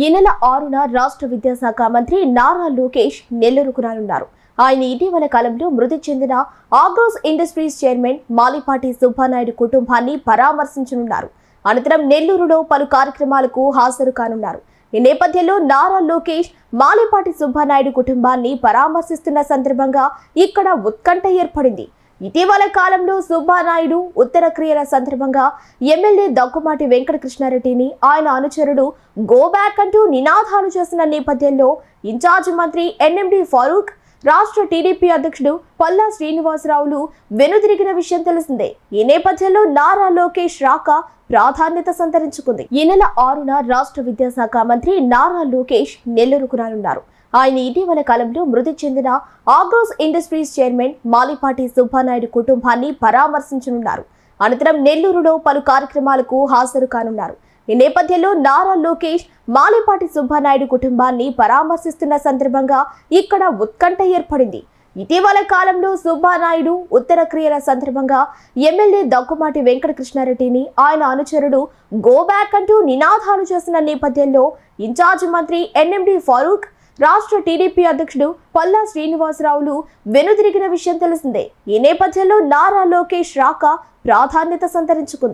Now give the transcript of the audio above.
ఈ నెల ఆరున రాష్ట్ర విద్యాశాఖ మంత్రి నారా లోకేష్ నెల్లూరుకు రానున్నారు. ఆయన ఇటీవల కాలంలో మృతి చెందిన Agros industries chairman Malipati Subbanaidu కుటుంబాన్ని పరామర్శించనున్నారు. అనంతరం నెల్లూరులో పలు కార్యక్రమాలకు హాజరు కానున్నారు. ఈ నేపథ్యంలో నారా లోకేష్ మాలిపాటి సుబ్బానాయుడు కుటుంబాన్ని పరామర్శిస్తున్న సందర్భంగా ఇక్కడ ఉత్కంఠ ఏర్పడింది. ఇటీవల కాలంలో సుబ్బానాయుడు ఉత్తర క్రియల సందర్భంగా ఎమ్మెల్యే దగ్గుమాటి వెంకటకృష్ణారెడ్డిని ఆయన అనుచరుడు గో బ్యాక్ అంటూ నినాదాలు చేసిన నేపథ్యంలో ఇన్ఛార్జ్ మంత్రి ఎన్ఎండి ఫారూక్ రాష్ట్ర టీడీపీ అధ్యక్షుడు పల్లా శ్రీనివాసరావులు వెనుదిరిగిన విషయం తెలిసిందే. ఈ నేపథ్యంలో నారా లోకేష్ రాక ప్రాధాన్యత సంతరించుకుంది. ఈ నెల ఆరున రాష్ట్ర విద్యాశాఖ మంత్రి నారా లోకేష్ నెల్లూరుకు రానున్నారు. ఆయన ఇటీవల కాలంలో మృతి చెందిన Agros industries chairman Malipati Subbanaidu కుటుంబాన్ని పరామర్శించనున్నారు. అనంతరం నెల్లూరులో పలు కార్యక్రమాలకు హాజరు కానున్నారు. ఈ నేపథ్యంలో నారా లోకేష్ మాలిపాటి సుబ్బానాయుడు కుటుంబాన్ని పరామర్శిస్తున్న సందర్భంగా ఇక్కడ ఉత్కంఠ ఏర్పడింది. ఇటీవల కాలంలో సుబ్బానాయుడు ఉత్తర క్రియల సందర్భంగా ఎమ్మెల్యే దగ్గుమాటి వెంకటకృష్ణారెడ్డిని ఆయన అనుచరుడు గో బ్యాక్ అంటూ నినాదాలు చేసిన నేపథ్యంలో ఇన్ఛార్జ్ మంత్రి ఎన్ఎండి ఫారూక్ రాష్ట్ర టీడీపీ అధ్యక్షుడు పల్లా శ్రీనివాసరావులు వెనుదిరిగిన విషయం తెలిసిందే. ఈ నేపథ్యంలో నారా లోకేష్ రాక ప్రాధాన్యత సంతరించుకుంది.